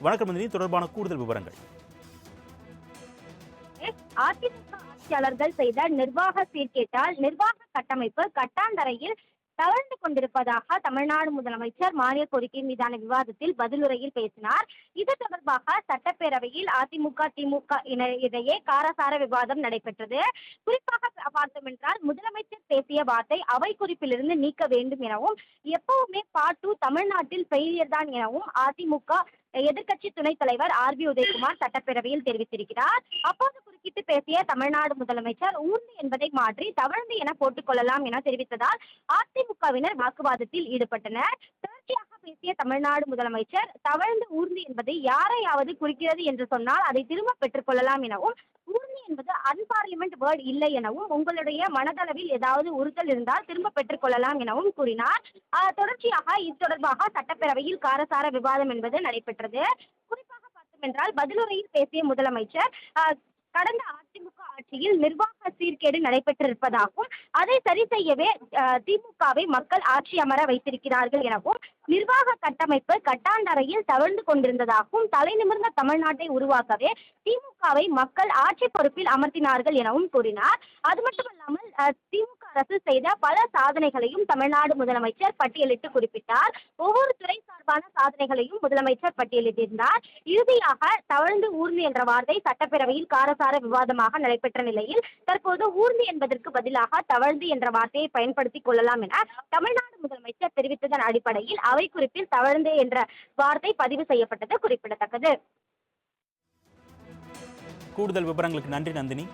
வணக்கம் நந்தினி தொடர்பான கூடுதல் விவரங்கள். அதிமுக ஆட்சியாளர்கள் செய்த நிர்வாக சீர்கேட்டால் நிர்வாக கட்டமைப்பு கட்டாந்தரையில் தவழ்ந்து கொண்டிருப்பதாக தமிழ்நாடு முதலமைச்சர் மானிய கோரிக்கை மீதான விவாதத்தில் பதிலுரையில் பேசினார். இது தொடர்பாக சட்டப்பேரவையில் அதிமுக திமுக இன- இடையே காரசார விவாதம் நடைபெற்றது. குறிப்பாக பார்த்தோம் என்றால் முதலமைச்சர் பேசிய வார்த்தை அவை குறிப்பிலிருந்து நீக்க வேண்டும் எனவும் எப்பவுமே பாட்டு தமிழ்நாட்டில் ஃபெயிலியர் தான் எனவும் அதிமுக எதிர்கட்சி துணைத் தலைவர் ஆர் பி உதயகுமார் சட்டப்பேரவையில் தெரிவித்திருக்கிறார். அப்போது குறுக்கிட்டு பேசிய தமிழ்நாடு முதலமைச்சர் ஊர்ந்து என்பதை மாற்றி தவழ்ந்து என போட்டுக்கொள்ளலாம் என தெரிவித்ததால் அதிமுகவினர் வாக்குவாதத்தில் ஈடுபட்டனர். தொடர்ச்சியாக பேசிய தமிழ்நாடு முதலமைச்சர் தவழ்ந்து ஊர்ந்து என்பதை யாரையாவது குறிக்கிறது என்று சொன்னால் அதை திரும்ப பெற்றுக் கொள்ளலாம் எனவும் என்பது அன்பார்லிமெண்ட் வேர்ட் இல்லை எனவும் உங்களுடைய மனதளவில் ஏதாவது உறுத்தல் இருந்தால் திரும்ப பெற்றுக் கொள்ளலாம் எனவும் கூறினார். தொடர்ச்சியாக இது தொடர்பாக சட்டப்பேரவையில் காரசார விவாதம் என்பது நடைபெற்றது. குறிப்பாக பார்த்தோம் என்றால் பதிலுரையில் பேசிய முதலமைச்சர் கடந்த அதிமுக ஆட்சியில் நிர்வாக சீர்கேடு நடைபெற்றிருப்பதாகவும் அதை சரி செய்யவே திமுகவை மக்கள் ஆட்சி அமர வைத்திருக்கிறார்கள் எனவும் நிர்வாக கட்டமைப்பு கட்டாந்தரையில் தவழ்ந்து கொண்டிருந்ததாகவும் தலைநிமிர்ந்த தமிழ்நாட்டை உருவாக்கவே திமுகவை மக்கள் ஆட்சி பொறுப்பில் அமர்த்தினார்கள் எனவும் கூறினார். அது மட்டுமல்லாமல் திமுக அரசு செய்த பல சாதனைகளையும் தமிழ்நாடு முதலமைச்சர் பட்டியலிட்டு குறிப்பிட்டார். ஒவ்வொரு துறை சார்பான சாதனைகளையும் முதலமைச்சர் பட்டியலிட்டிருந்தார். இறுதியாக தவழ்ந்து ஊர்ந்து என்ற வார்த்தை சட்டப்பேரவையில் காரசார விவாதமாக நடைபெற்ற நிலையில் தற்போது ஊர்ந்து என்பதற்கு பதிலாக தவழ்ந்து என்ற வார்த்தையை பயன்படுத்திக் கொள்ளலாம் என தமிழ்நாடு முதலமைச்சர் தெரிவித்ததன் அடிப்படையில் அவை குறிப்பில் தவழ்ந்து என்ற வார்த்தை பதிவு செய்யப்பட்டது குறிப்பிடத்தக்கது. கூடுதல் விவரங்களுக்கு நன்றி நந்தினி.